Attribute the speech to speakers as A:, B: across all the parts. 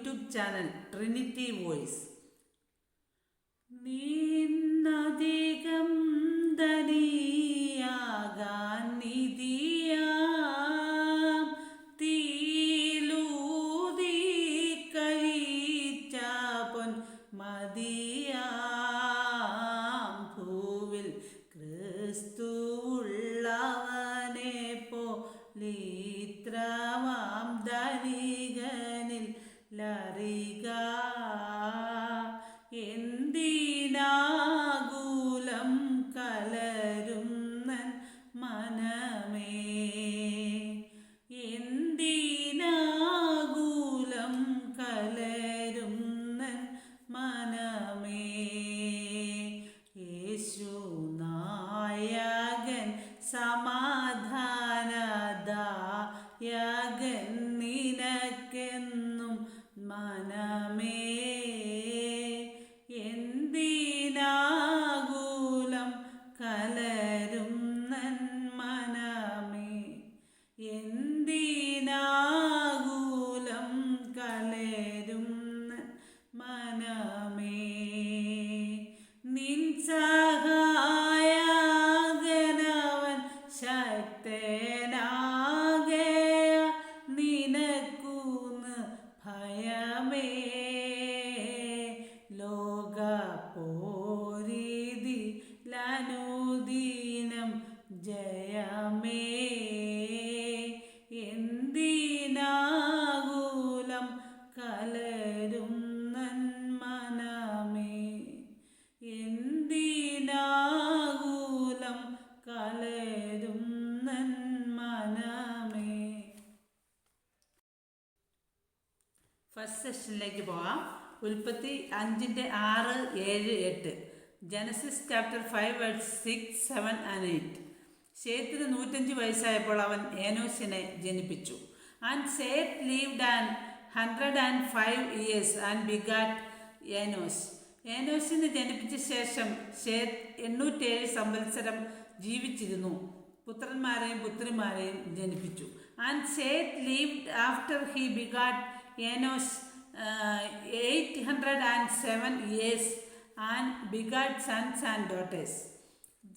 A: YouTube channel Trinity voice. നീന്നധികം ധനിയാകാൻ നിധിയാം. തീലൂതി കഴിച്ച പൊൻ ഭൂവിൽ ക്രിസ്തുള്ളവനെ പോലിത്രമാം ലറിക സഹായകനവൻ ശക്തനാകയ നിനക്കൂന്ന് ഭയമേ. ലോക പോരീതി ലനുദീനം ജയമേ. ഫസ്റ്റ് സെഷനിലേക്ക് പോകാം ഉൽപ്പത്തി അഞ്ചിന്റെ ആറ് ഏഴ് എട്ട്. Genesis chapter five words six seven and eight ഷേത്തിന് നൂറ്റഞ്ച് വയസ്സായപ്പോൾ അവൻ ഏനോസിനെ ജനിപ്പിച്ചു. And Seth lived and hundred and five years and begat Enos ഏനോസിനെ ജനിപ്പിച്ച ശേഷം ഷേത്ത് എണ്ണൂറ്റേഴ് സംവത്സരം ജീവിച്ചിരുന്നു. പുത്രന്മാരെയും പുത്രിമാരെയും ജനിപ്പിച്ചു. And Seth lived after he begat hundred and seven years and begat sons and daughters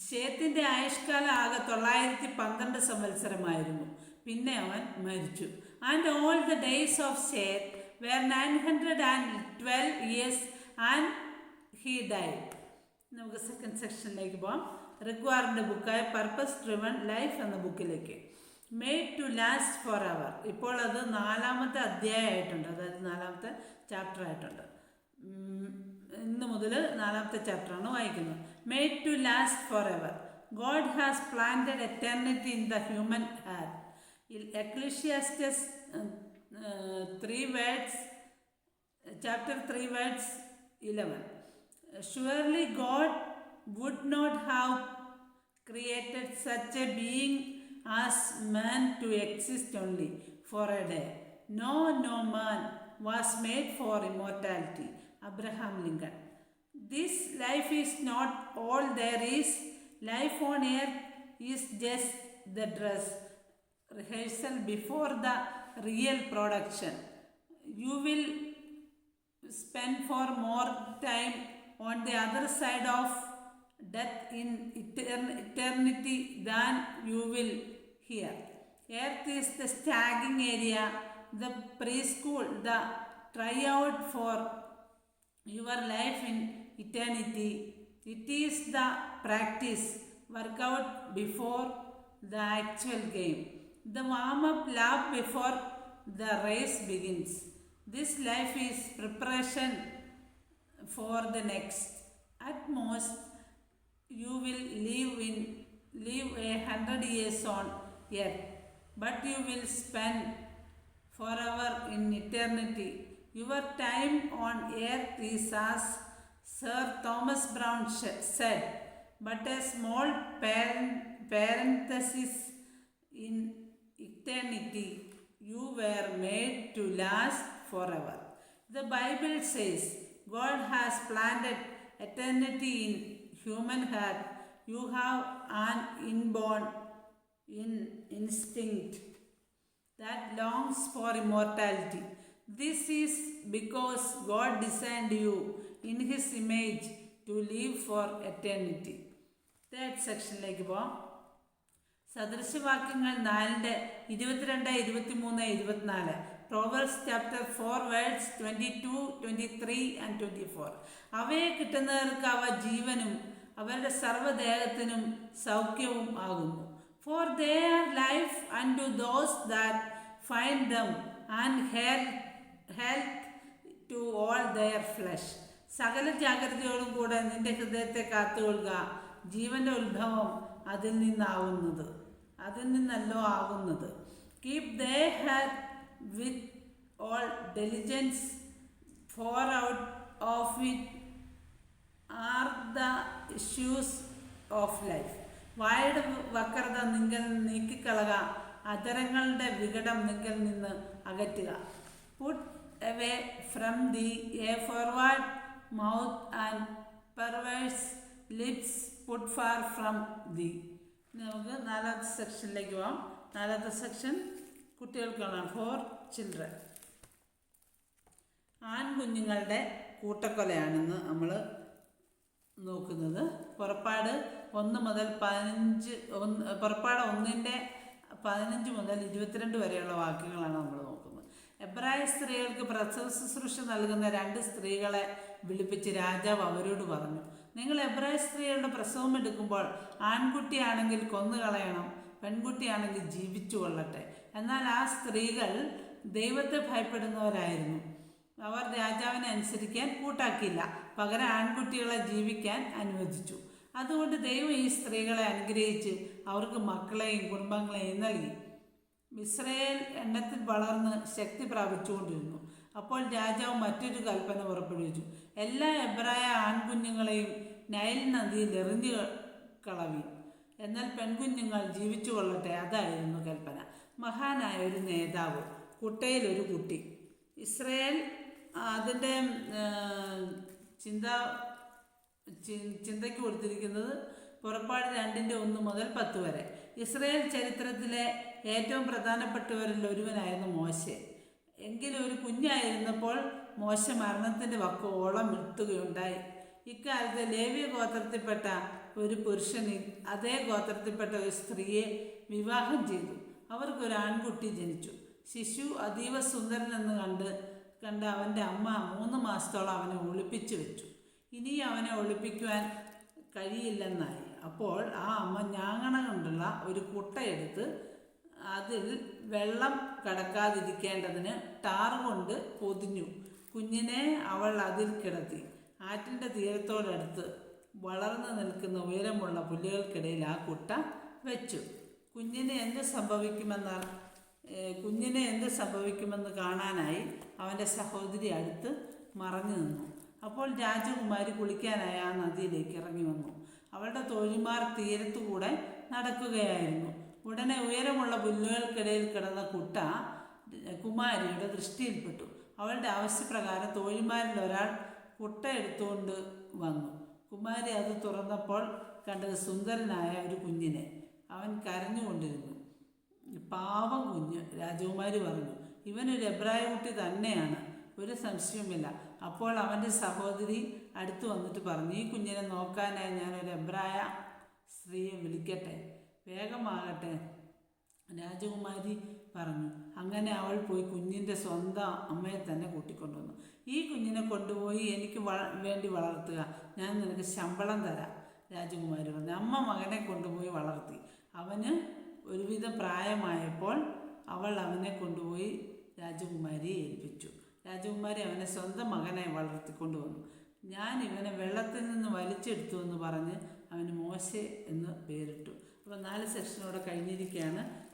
A: ഷേത്തിന്റെ ആയുഷ്കാലം ആകെ തൊള്ളായിരത്തി പന്ത്രണ്ട് സംവത്സരമായിരുന്നു. പിന്നെ അവൻ മരിച്ചു. And all the days of Seth were nine hundred and twelve years and he died നമുക്ക് സെക്കൻഡ് സെക്ഷനിലേക്ക് പോകാം റിക്വയറിന്റെ ബുക്കായ പർപ്പസ് ഡ്രിവൺ ലൈഫ് എന്ന ബുക്കിലേക്ക് made to last forever ഇപ്പോൾ അത് നാലാമത്തെ അധ്യായമായിട്ടുണ്ട്. അതായത് നാലാമത്തെ ചാപ്റ്റർ ആയിട്ടുണ്ട് ഇന്ന് മുതൽ നാലാമത്തെ ചാപ്റ്ററാണ് വായിക്കുന്നത്. Made to last forever God has planted eternity in the human heart Ecclesiastes three words chapter 3 words 11 surely god would not have created such a being as man to exist only for a day. No no man was made for immortality. Abraham lincoln. This life is not all there is. Life on earth is just the dress rehearsal before the real production. You will spend for more time on the other side of death in etern- eternity than you will hear. Earth is the staging area, the preschool, the tryout for your life in eternity. It is the practice, workout before the actual game, the warm up lap before the race begins. This life is preparation for the next. At most, you will live in live a hundred years on earth, but you will spend forever in eternity. Your time on earth is as Sir Thomas Brown said, but a small parent, parenthesis in eternity. You were made to last forever. The Bible says God has planted eternity in human heart. You have an inborn in instinct that longs for immortality. This is because God designed you in his image to live for eternity third സെക്ഷനിലേക്ക് പോവാം സദൃശവാക്യങ്ങൾ നാലിന്റെ ഇരുപത്തിരണ്ട് ഇരുപത്തിമൂന്ന് ഇരുപത്തിനാല് Proverbs chapter four words twenty two twenty three and twenty four അവയെ കിട്ടുന്നവർക്ക് അവ ജീവനും അവരുടെ സർവദേഹത്തിനും സൗഖ്യവും ആകുന്നു. For they are life and to those that find them and health health to all their flesh സകല ജാഗ്രതയോടും കൂടെ നിന്റെ ഹൃദയത്തെ കാത്തുകൊള്ളുക. ജീവന്റെ ഉത്ഭവം അതിൽ നിന്നാവുന്നത് അതിൽ നിന്നല്ലോ ആകുന്നത്. Keep thy heart with all diligence for out of it are the issues of life വായുടെ വക്രത നിങ്ങൾ നീക്കിക്കളക അതരങ്ങളുടെ വികടം നിങ്ങൾ നിന്ന് അകറ്റുക. Put away from thee a forward mouth and perverse lips put far from thee നമുക്ക് നാലാമത്തെ സെക്ഷനിലേക്ക് പോവാം. നാലാമത്തെ സെക്ഷൻ കുട്ടികൾക്കാണ് ഫോർ ചിൽഡ്രൻ ആൺകുഞ്ഞുങ്ങളുടെ കൂട്ടക്കൊലയാണെന്ന് നമ്മൾ നോക്കുന്നത്. പുറപ്പാട് ഒന്ന് മുതൽ പതിനഞ്ച് ഒന്ന് പുറപ്പാട് ഒന്നിന്റെ പതിനഞ്ച് മുതൽ ഇരുപത്തിരണ്ട് വരെയുള്ള വാക്യങ്ങളാണ് നമ്മൾ നോക്കുന്നത്. എബ്രായ സ്ത്രീകൾക്ക് പ്രസവ ശുശ്രൂഷ നൽകുന്ന രണ്ട് സ്ത്രീകളെ വിളിപ്പിച്ച് രാജാവ് അവരോട് പറഞ്ഞു നിങ്ങൾ എബ്രായ സ്ത്രീകളുടെ പ്രസവം എടുക്കുമ്പോൾ ആൺകുട്ടിയാണെങ്കിൽ കൊന്നുകളയണം പെൺകുട്ടിയാണെങ്കിൽ ജീവിച്ചു കൊള്ളട്ടെ. എന്നാൽ ആ സ്ത്രീകൾ ദൈവത്തെ ഭയപ്പെടുന്നവരായിരുന്നു. അവർ രാജാവിനെ അനുസരിക്കാൻ കൂട്ടാക്കിയില്ല. പകരം ആൺകുട്ടികളെ ജീവിക്കാൻ അനുവദിച്ചു. അതുകൊണ്ട് ദൈവം ഈ സ്ത്രീകളെ അനുഗ്രഹിച്ച് അവർക്ക് മക്കളെയും കുടുംബങ്ങളെയും നൽകി. ഇസ്രയേൽ എണ്ണത്തിൽ വളർന്ന് ശക്തി പ്രാപിച്ചുകൊണ്ടിരുന്നു. അപ്പോൾ രാജാവ് മറ്റൊരു കൽപ്പന പുറപ്പെടുവിച്ചു. എല്ലാ എബ്രായ ആൺകുഞ്ഞുങ്ങളെയും നൈൽ നദിയിൽ എറിഞ്ഞു കളവി. എന്നാൽ പെൺകുഞ്ഞുങ്ങൾ ജീവിച്ചു കൊള്ളട്ടെ അതായിരുന്നു കൽപ്പന. മഹാനായ ഒരു നേതാവ് കുട്ടയിൽ ഒരു കുട്ടി. ഇസ്രയേൽ അതിന്റെ ചിന്ത ചിന്തയ്ക്ക് കൊടുത്തിരിക്കുന്നത് പുറപ്പാട് രണ്ടിന്റെ ഒന്ന് മുതൽ പത്ത് വരെ. ഇസ്രയേൽ ചരിത്രത്തിലെ ഏറ്റവും പ്രധാനപ്പെട്ടവരിൽ ഒരുവനായിരുന്നു മോശെ. എങ്കിലും ഒരു കുഞ്ഞായിരുന്നപ്പോൾ മോശ മരണത്തിന്റെ വക്കോളം നിർത്തുകയുണ്ടായി ഇക്കാലത്ത് ലേവ്യ ഗോത്രത്തിൽപ്പെട്ട ഒരു പുരുഷൻ അതേ ഗോത്രത്തിൽപ്പെട്ട ഒരു സ്ത്രീയെ വിവാഹം ചെയ്തു. അവർക്കൊരു ആൺകുട്ടി ജനിച്ചു. ശിശു അതീവ സുന്ദരനെന്ന് കണ്ട് കണ്ട അവന്റെ അമ്മ മൂന്ന് മാസത്തോളം അവനെ ഒളിപ്പിച്ചു വെച്ചു. ഇനി അവനെ ഒളിപ്പിക്കുവാൻ കഴിയില്ലെന്നായി. അപ്പോൾ ആ അമ്മ ഞാങ്ങണ കൊണ്ടുള്ള ഒരു കുട്ടയെടുത്ത് അതിൽ വെള്ളം കടക്കാതിരിക്കേണ്ടതിന് ടാർ കൊണ്ട് പൊതിഞ്ഞു. കുഞ്ഞിനെ അവൾ അതിൽ കിടത്തി. ആറ്റിന്റെ തീരത്തോടടുത്ത് വളർന്നു നിൽക്കുന്ന ഉയരമുള്ള പുല്ലുകൾക്കിടയിൽ ആ കുട്ട വെച്ചു. കുഞ്ഞിന് എന്ത് സംഭവിക്കുമെന്ന കുഞ്ഞിനെ എന്ത് സംഭവിക്കുമെന്ന് കാണാനായി അവന്റെ സഹോദരി അടുത്ത് മറഞ്ഞു നിന്നു. അപ്പോൾ രാജകുമാരി കുളിക്കാനായി ആ നദിയിലേക്ക് ഇറങ്ങി വന്നു. അവളുടെ തോഴിമാർ തീരത്തുകൂടെ നടക്കുകയായിരുന്നു. ഉടനെ ഉയരമുള്ള പുല്ലുകൾക്കിടയിൽ കിടന്ന കുട്ട കുമാരിയുടെ ദൃഷ്ടിയിൽപ്പെട്ടു. അവളുടെ ആവശ്യപ്രകാരം തോഴിമാരിൽ ഒരാൾ കുട്ട എടുത്തുകൊണ്ട് വന്നു. കുമാരി അത് തുറന്നപ്പോൾ കണ്ടത് സുന്ദരനായ ഒരു കുഞ്ഞിനെ. അവൻ കരഞ്ഞുകൊണ്ടിരുന്നു. പാവം കുഞ്ഞ് രാജകുമാരി പറഞ്ഞു. ഇവനൊരു എബ്രായ കുട്ടി തന്നെയാണ്. ഒരു സംശയവുമില്ല. അപ്പോൾ അവന്റെ സഹോദരി അടുത്തു വന്നിട്ട് പറഞ്ഞു ഈ കുഞ്ഞിനെ നോക്കാനായി ഞാൻ ഒരു എബ്രായ സ്ത്രീയെ വിളിക്കട്ടെ. വേഗമാകട്ടെ. രാജകുമാരി പറഞ്ഞു. അങ്ങനെ അവൾ പോയി കുഞ്ഞിന്റെ സ്വന്തം അമ്മയെ തന്നെ കൂട്ടിക്കൊണ്ടുവന്നു. ഈ കുഞ്ഞിനെ കൊണ്ടുപോയി എനിക്ക് വള വേണ്ടി വളർത്തുക. ഞാൻ നിനക്ക് ശമ്പളം തരാം രാജകുമാരി പറഞ്ഞു. അമ്മ മകനെ കൊണ്ടുപോയി വളർത്തി. അവന് ഒരുവിധ പ്രായമായപ്പോൾ അവൾ അവനെ കൊണ്ടുപോയി രാജകുമാരിയെ ഏൽപ്പിച്ചു. രാജകുമാരി അവനെ സ്വന്തം മകനെ വളർത്തിക്കൊണ്ടുവന്നു. ഞാൻ ഇവനെ വെള്ളത്തിൽ നിന്ന് വലിച്ചെടുത്തു എന്ന് പറഞ്ഞ് അവന് മോശ എന്ന് പേരിട്ടു. അപ്പോൾ നാല് സെക്ഷനോടെ കഴിഞ്ഞിരിക്കുകയാണ്.